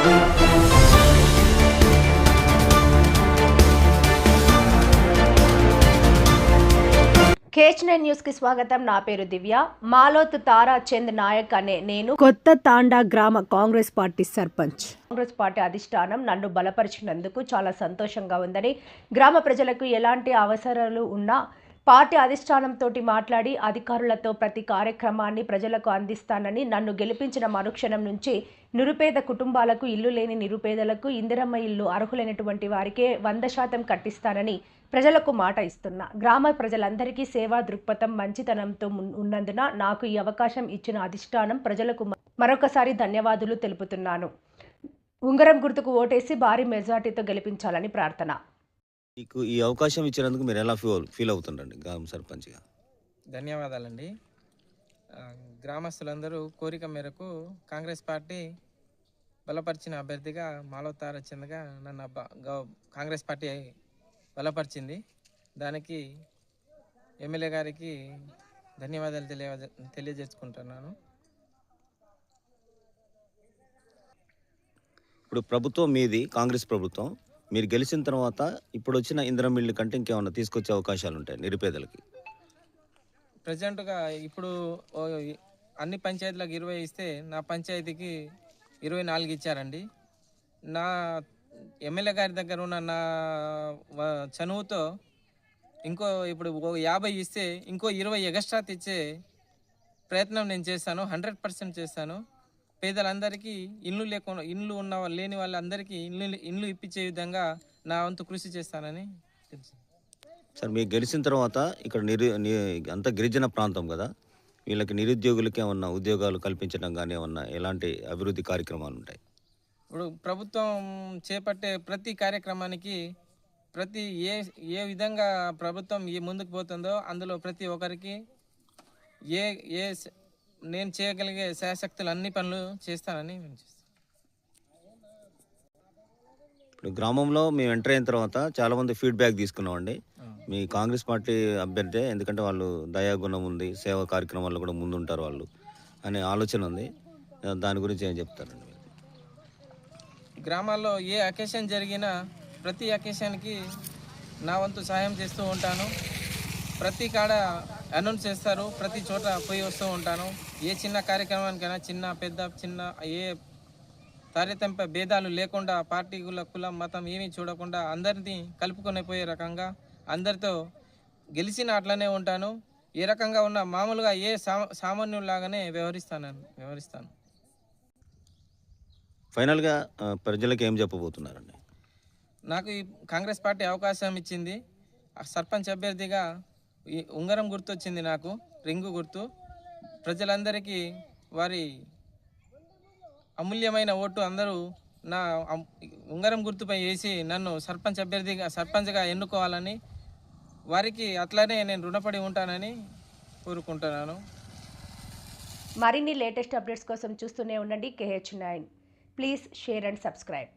కేచ్ nine న్యూస్కి స్వాగతం. నా పేరు దివ్య. మాలోత్ తారా చంద్ నాయక్ అనే నేను కొత్త తాండా గ్రామ కాంగ్రెస్ పార్టీ సర్పంచ్. కాంగ్రెస్ పార్టీ అధిష్టానం నన్ను బలపరిచినందుకు చాలా సంతోషంగా ఉందని గ్రామ ప్రజలకు ఎలాంటి అవసరాలు ఉన్నా పార్టీ అధిష్టానంతో మాట్లాడి అధికారులతో ప్రతి కార్యక్రమాన్ని ప్రజలకు అందిస్తానని నన్ను గెలిపించిన మరుక్షణం నుంచి నిరుపేద కుటుంబాలకు ఇల్లు లేని నిరుపేదలకు ఇందిరమ్మ ఇల్లు అర్హులైనటువంటి వారికే వంద శాతం కట్టిస్తానని ప్రజలకు మాట ఇస్తున్నా. గ్రామ ప్రజలందరికీ సేవా దృక్పథం మంచితనంతో ఉన్నందున నాకు ఈ అవకాశం ఇచ్చిన అధిష్టానం ప్రజలకు మరొకసారి ధన్యవాదాలు తెలుపుతున్నాను. ఉంగరం గుర్తుకు ఓటేసి భారీ మెజార్టీతో గెలిపించాలని ప్రార్థన. మీకు ఈ అవకాశం ఇచ్చినందుకు మీరు ఎలా ఫీల్ ఫీల్ అవుతుండండి గ్రామ సర్పంచ్గా? ధన్యవాదాలండి. గ్రామస్తులందరూ కోరిక మేరకు కాంగ్రెస్ పార్టీ బలపరిచిన అభ్యర్థిగా మాలవతార చందగా నన్ను కాంగ్రెస్ పార్టీ బలపరిచింది. దానికి ఎమ్మెల్యే గారికి ధన్యవాదాలు తెలియ తెలియజేసుకుంటున్నాను. ఇప్పుడు ప్రభుత్వం మీది కాంగ్రెస్ ప్రభుత్వం. మీరు గెలిచిన తర్వాత ఇప్పుడు వచ్చిన ఇందిరం మిల్లు కంటే ఇంకేమైనా తీసుకొచ్చే అవకాశాలు ఉంటాయి నిరుపేదలకి? ప్రజెంట్గా ఇప్పుడు ఓ అన్ని పంచాయతీలకు ఇరవై ఇస్తే నా పంచాయతీకి ఇరవై నాలుగు ఇచ్చారండి. నా ఎమ్మెల్యే గారి దగ్గర ఉన్న నా చనువుతో ఇంకో ఇప్పుడు యాభై ఇస్తే ఇంకో ఇరవై ఎగస్ట్రా తెచ్చే ప్రయత్నం నేను చేస్తాను హండ్రెడ్ పర్సెంట్ చేస్తాను పేదలందరికీ ఇల్లు లేకుండా ఇల్లు ఉన్న వాళ్ళు లేని వాళ్ళందరికీ ఇల్లు ఇల్లు ఇప్పించే విధంగా నా వంతు కృషి చేస్తానని తెలుసు. సార్ మీరు గెలిచిన తర్వాత ఇక్కడ నిరు అంతా గిరిజన ప్రాంతం కదా వీళ్ళకి నిరుద్యోగులకి ఏమన్నా ఉద్యోగాలు కల్పించడం కానీ ఏమన్నా ఎలాంటి అభివృద్ధి కార్యక్రమాలు ఉంటాయి? ఇప్పుడు ప్రభుత్వం చేపట్టే ప్రతి కార్యక్రమానికి ప్రతి ఏ ఏ విధంగా ప్రభుత్వం ఏ ముందుకు పోతుందో అందులో ప్రతి ఒక్కరికి ఏ ఏ నేను చేయగలిగే శాశక్తులు అన్ని పనులు చేస్తానని నేను చేస్తాను. ఇప్పుడు గ్రామంలో మేము ఎంటర్ అయిన తర్వాత చాలామంది ఫీడ్బ్యాక్ తీసుకున్నామండి. మీ కాంగ్రెస్ పార్టీ అభ్యర్థి ఎందుకంటే వాళ్ళు దయాగుణం ఉంది సేవా కార్యక్రమాల్లో కూడా ముందుంటారు వాళ్ళు అనే ఆలోచన ఉంది. దాని గురించి ఏం చెప్తారండి? గ్రామాల్లో ఏ అకేషన్ జరిగినా ప్రతి అకేషన్కి నా వంతు సహాయం చేస్తూ ఉంటాను. ప్రతి కాడ అనౌన్స్ చేస్తారు. ప్రతి చోట పోయి వస్తూ ఉంటాను. ఏ చిన్న కార్యక్రమానికైనా చిన్న పెద్ద చిన్న ఏ తారతమ్య భేదాలు లేకుండా పార్టీ కుల కులం మతం ఏమీ చూడకుండా అందరినీ కలుపుకొని పోయే రకంగా అందరితో గెలిచిన అట్లనే ఉంటాను. ఏ రకంగా ఉన్న మామూలుగా ఏ సామాన్యులాగానే వ్యవహరిస్తాను వ్యవహరిస్తాను. ఫైనల్గా ప్రజలకు ఏం చెప్పబోతున్నారండి? నాకు ఈ కాంగ్రెస్ పార్టీ అవకాశం ఇచ్చింది. ఆ సర్పంచ్ అభ్యర్థిగా ఈ ఉంగరం గుర్తు వచ్చింది నాకు రింగు గుర్తు. ప్రజలందరికీ వారి అమూల్యమైన ఓటు అందరూ నా ఉంగరం గుర్తుపై వేసి నన్ను సర్పంచ్ అభ్యర్థిగా సర్పంచ్గా ఎన్నుకోవాలని వారికి అట్లానే నేను రుణపడి ఉంటానని కోరుకుంటున్నాను. మరిన్ని లేటెస్ట్ అప్డేట్స్ కోసం చూస్తూనే ఉండండి KH nine. Please share and subscribe.